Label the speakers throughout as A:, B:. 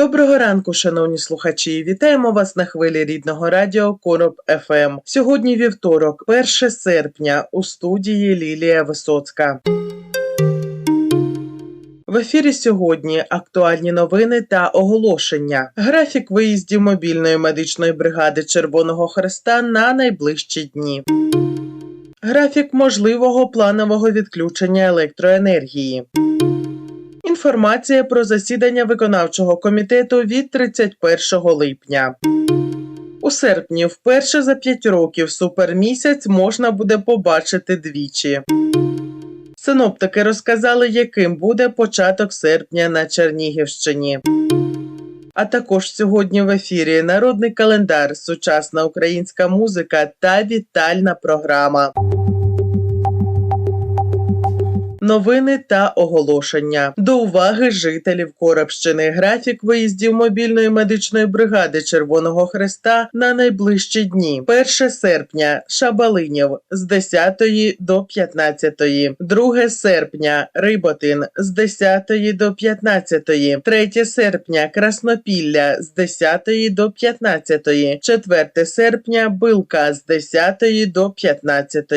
A: Доброго ранку, шановні слухачі. Вітаємо вас на хвилі рідного радіо Короб ФМ. Сьогодні вівторок, 1 серпня, у студії Лілія Висоцька. В ефірі сьогодні актуальні новини та оголошення. Графік виїздів мобільної медичної бригади Червоного Хреста на найближчі дні. Графік можливого планового відключення електроенергії. Інформація про засідання виконавчого комітету від 31 липня. У серпні вперше за 5 років супермісяць можна буде побачити двічі. Синоптики розказали, яким буде початок серпня на Чернігівщині. А також сьогодні в ефірі народний календар, сучасна українська музика та вітальна програма. Новини та оголошення. До уваги жителів Коробщини. Графік виїздів мобільної медичної бригади Червоного Хреста на найближчі дні. 1 серпня. Шабалинів. З 10 до 15, 2 серпня. Риботин. З 10 до 15, 3 серпня. Краснопілля. З 10 до 15, 4 серпня. Билка. З 10 до 15.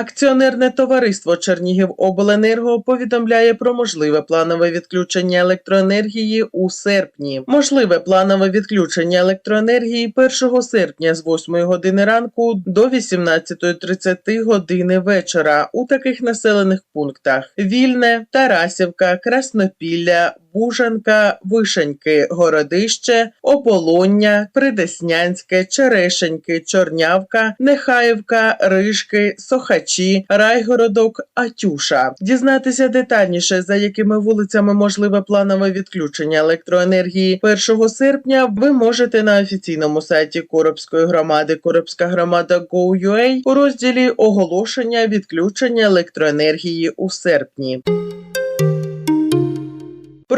A: Акціонерне товариство Чернігівобленерго повідомляє про можливе планове відключення електроенергії у серпні. Можливе планове відключення електроенергії 1 серпня з 8 години ранку до 18.30 години вечора у таких населених пунктах: Вільне, Тарасівка, Краснопілля. Бужанка, Вишеньки, Городище, Ополоння, Придеснянське, Черешеньки, Чорнявка, Нехаївка, Рижки, Сохачі, Райгородок, Атюша. Дізнатися детальніше, за якими вулицями можливе планове відключення електроенергії 1 серпня, ви можете на офіційному сайті Коробської громади Коробська громада Go.ua у розділі оголошення відключення електроенергії у серпні.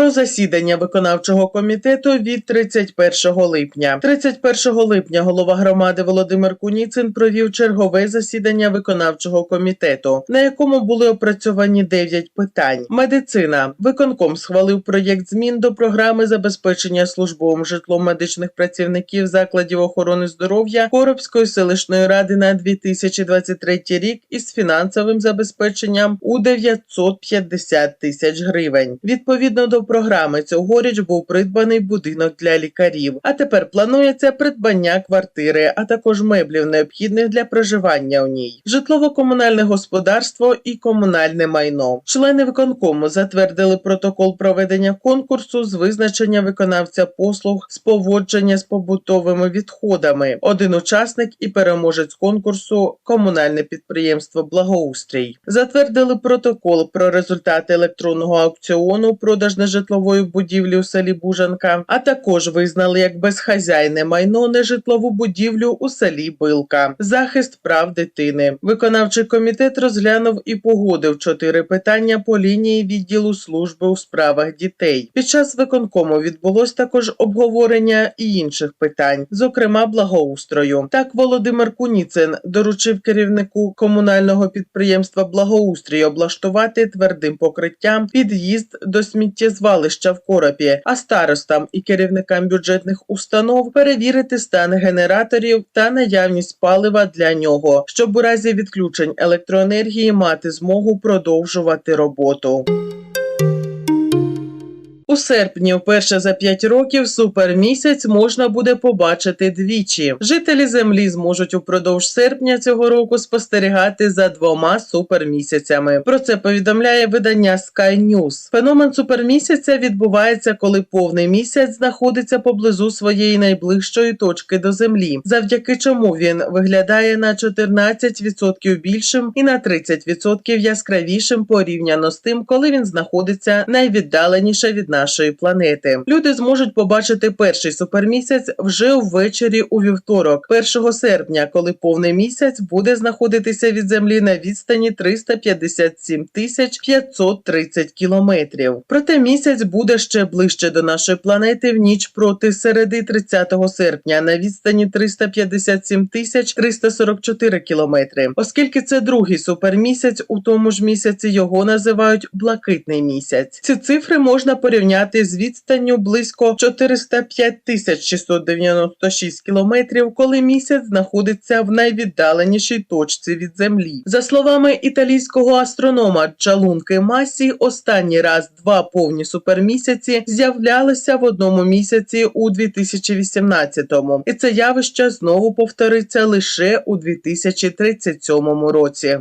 A: Про засідання виконавчого комітету від 31 липня. 31 липня голова громади Володимир Куніцин провів чергове засідання виконавчого комітету, на якому були опрацьовані 9 питань. Медицина виконком схвалив проєкт змін до програми забезпечення службовим житлом медичних працівників закладів охорони здоров'я Коробської селищної ради на 2023 рік із фінансовим забезпеченням у 950 тисяч гривень. Відповідно до програми цьогоріч був придбаний будинок для лікарів. А тепер планується придбання квартири, а також меблів необхідних для проживання у ній, житлово-комунальне господарство і комунальне майно. Члени виконкому затвердили протокол проведення конкурсу з визначення виконавця послуг з поводження з побутовими відходами. Один учасник і переможець конкурсу комунальне підприємство Благоустрій. Затвердили протокол про результати електронного аукціону продаж нежитлової будівлі у селі Бужанка, а також визнали як безхазяйне майно нежитлову будівлю у селі Билка. Захист прав дитини. Виконавчий комітет розглянув і погодив чотири питання по лінії відділу служби у справах дітей. Під час виконкому відбулось також обговорення і інших питань, зокрема благоустрою. Так Володимир Куніцин доручив керівнику комунального підприємства Благоустрій облаштувати твердим покриттям під'їзд до сміттєзвалища в Коропі, а старостам і керівникам бюджетних установ перевірити стан генераторів та наявність палива для нього, щоб у разі відключень електроенергії мати змогу продовжувати роботу. У серпні, вперше за 5 років, супермісяць можна буде побачити двічі. Жителі землі зможуть упродовж серпня цього року спостерігати за двома супермісяцями. Про це повідомляє видання Sky News. Феномен супермісяця відбувається, коли повний місяць знаходиться поблизу своєї найближчої точки до землі, завдяки чому він виглядає на 14% більшим і на 30% яскравішим порівняно з тим, коли він знаходиться найвіддаленіше від нашої планети. Люди зможуть побачити перший супермісяць вже ввечері у вівторок, 1 серпня, коли повний місяць буде знаходитися від землі на відстані 357 тисяч 530 кілометрів. Проте місяць буде ще ближче до нашої планети в ніч проти середи 30 серпня на відстані 357 тисяч 344 кілометри. Оскільки це другий супермісяць, у тому ж місяці його називають блакитний місяць. Ці цифри можна порівняти з відстанню близько 405 тисяч 696 кілометрів, коли місяць знаходиться в найвіддаленішій точці від землі. За словами італійського астронома Чалунки Масі, останній раз два повні супермісяці з'являлися в одному місяці у 2018-му. і це явище знову повториться лише у 2037 році.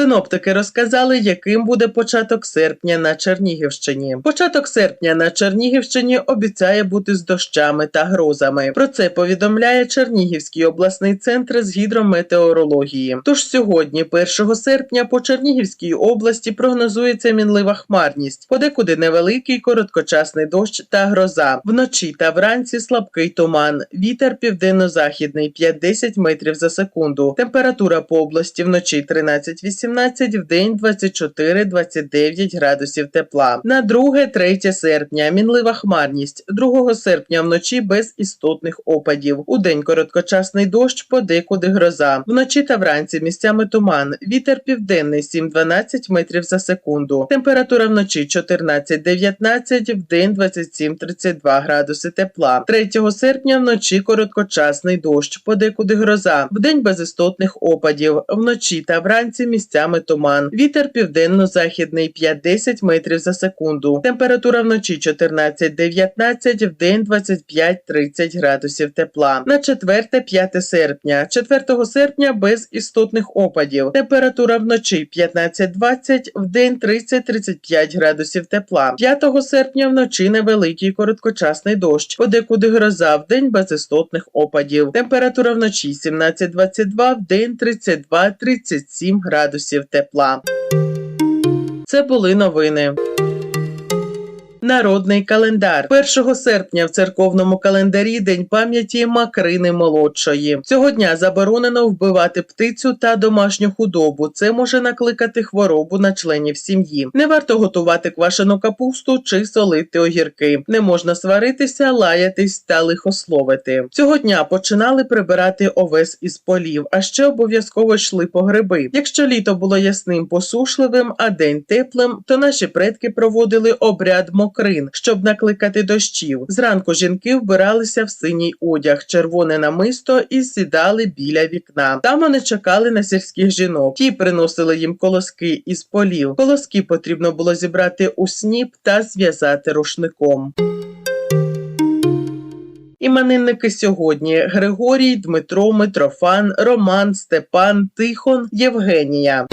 A: Синоптики розказали, яким буде початок серпня на Чернігівщині. Початок серпня на Чернігівщині обіцяє бути з дощами та грозами. Про це повідомляє Чернігівський обласний центр з гідрометеорології. Тож сьогодні, 1 серпня, по Чернігівській області прогнозується мінлива хмарність, подекуди невеликий короткочасний дощ та гроза. Вночі та вранці слабкий туман. Вітер південно-західний 5-10 метрів за секунду. Температура по області вночі 13-18, в день 24-29 градусів тепла. На 2-3 серпня мінлива хмарність. 2 серпня вночі без істотних опадів. У день короткочасний дощ, подекуди гроза. Вночі та вранці місцями туман. Вітер південний 7-12 метрів за секунду. Температура вночі 14-19, в день 27-32 градуси тепла. 3 серпня вночі короткочасний дощ, подекуди гроза. В день без істотних опадів. Вночі та вранці місцями туман. Вітер південно-західний 5-10 метрів за секунду. Температура вночі 14-19, в день 25-30 градусів тепла. На 4-5 серпня. 4 серпня без істотних опадів. Температура вночі 15-20, в день 30-35 градусів тепла. 5 серпня вночі невеликий короткочасний дощ. Подекуди гроза, в день без істотних опадів. Температура вночі 17-22, в день 32-37 градусів тепла. Це були новини. Народний календар 1 серпня в церковному календарі День пам'яті Макрини молодшої. Цього дня заборонено вбивати птицю та домашню худобу. Це може накликати хворобу на членів сім'ї. Не варто готувати квашену капусту чи солити огірки. Не можна сваритися, лаятись та лихословити. Цього дня починали прибирати овес із полів, а ще обов'язково йшли по гриби. Якщо літо було ясним посушливим, а день теплим, то наші предки проводили обряд мокрин, щоб накликати дощів. Зранку жінки вбиралися в синій одяг, червоне намисто і сідали біля вікна. Там вони чекали на сільських жінок. Ті приносили їм колоски із полів. Колоски потрібно було зібрати у сніп та зв'язати рушником. Іменинники сьогодні Григорій, Дмитро, Митрофан, Роман, Степан, Тихон, Євгенія.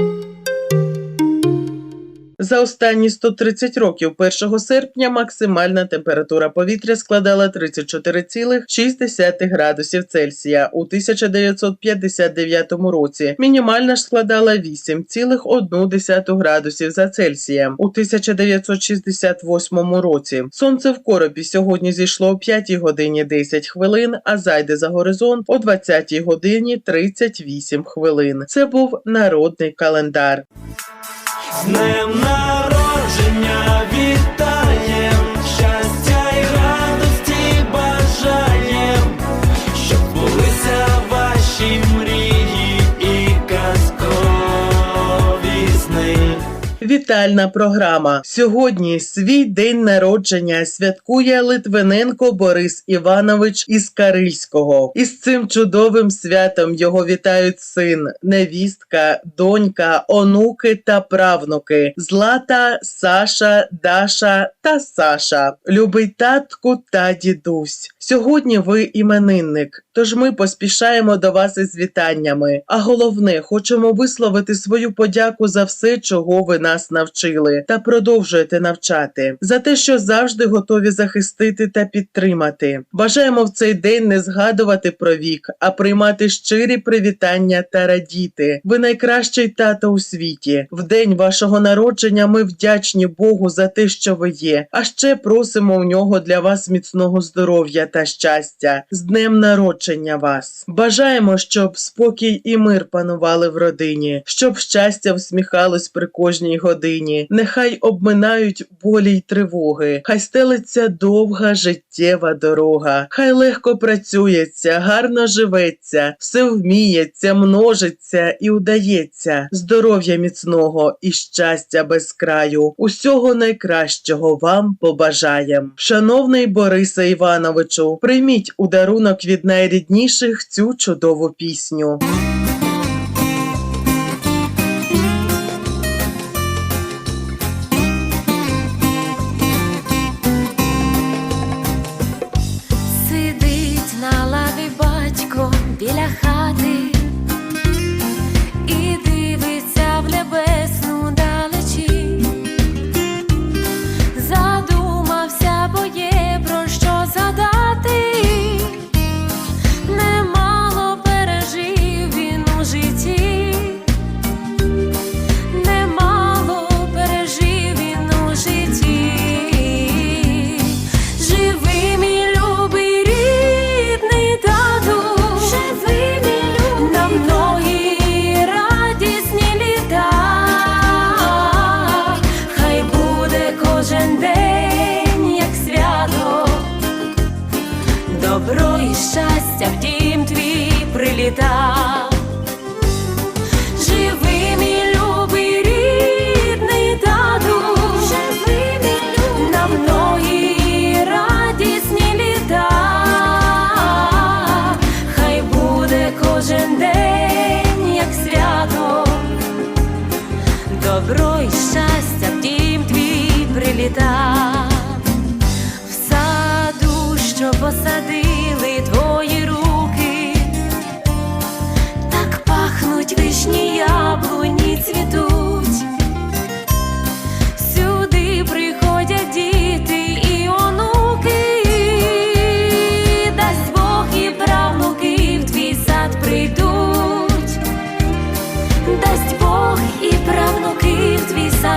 A: За останні 130 років 1 серпня максимальна температура повітря складала 34,6 градусів Цельсія у 1959 році. Мінімальна ж складала 8,1 градусів за Цельсієм у 1968 році. Сонце в коробі сьогодні зійшло о 5 годині 10 хвилин, а зайде за горизонт о 20 годині 38 хвилин. Це був народний календар.
B: З днем народження
A: Вітальна програма. Сьогодні свій день народження святкує Литвиненко Борис Іванович із Карильського. Із цим чудовим святом його вітають син, невістка, донька, онуки та правнуки Злата, Саша, Даша та Саша. Любий татку та дідусь. Сьогодні ви іменинник, тож ми поспішаємо до вас із вітаннями. А головне, хочемо висловити свою подяку за все, чого ви нас навчили, та продовжуєте навчати, за те, що завжди готові захистити та підтримати. Бажаємо в цей день не згадувати про вік, а приймати щирі привітання та радіти. Ви найкращий тато у світі. В день вашого народження ми вдячні Богу за те, що ви є. А ще просимо у нього для вас міцного здоров'я та щастя. З днем народження вас. Бажаємо, щоб спокій і мир панували в родині, щоб щастя всміхалось при кожній годині. Нехай обминають болі й тривоги. Хай стелиться довга життєва дорога. Хай легко працюється, гарно живеться, все вміється, множиться і удається. Здоров'я міцного і щастя без краю. Усього найкращого вам побажаєм. Шановний Борисе Івановичу, прийміть у дарунок від найрідніших цю чудову пісню.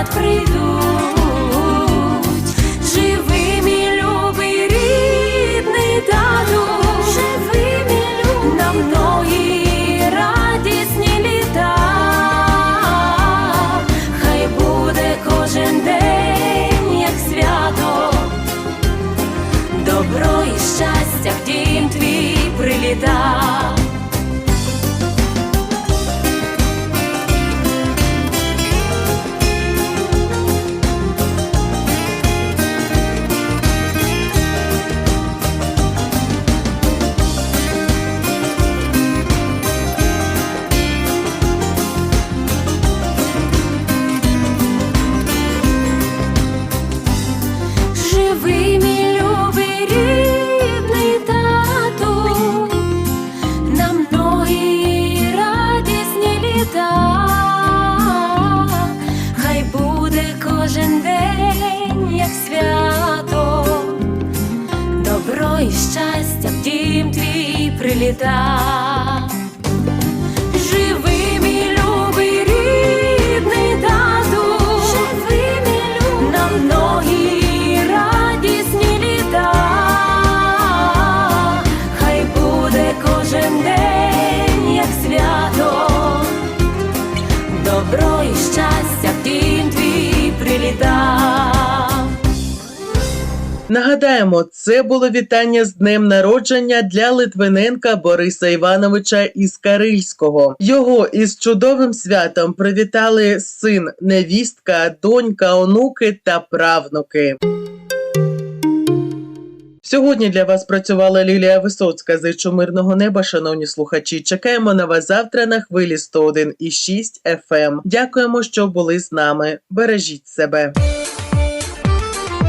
C: В твій твій
A: Нагадаємо, це було вітання з днем народження для Литвиненка Бориса Івановича із Карильського. Його із чудовим святом привітали син, невістка, донька, онуки та правнуки. Сьогодні для вас працювала Лілія Висоцька. Зичу мирного неба, шановні слухачі. Чекаємо на вас завтра на хвилі 101,6 FM. Дякуємо, що були з нами. Бережіть себе.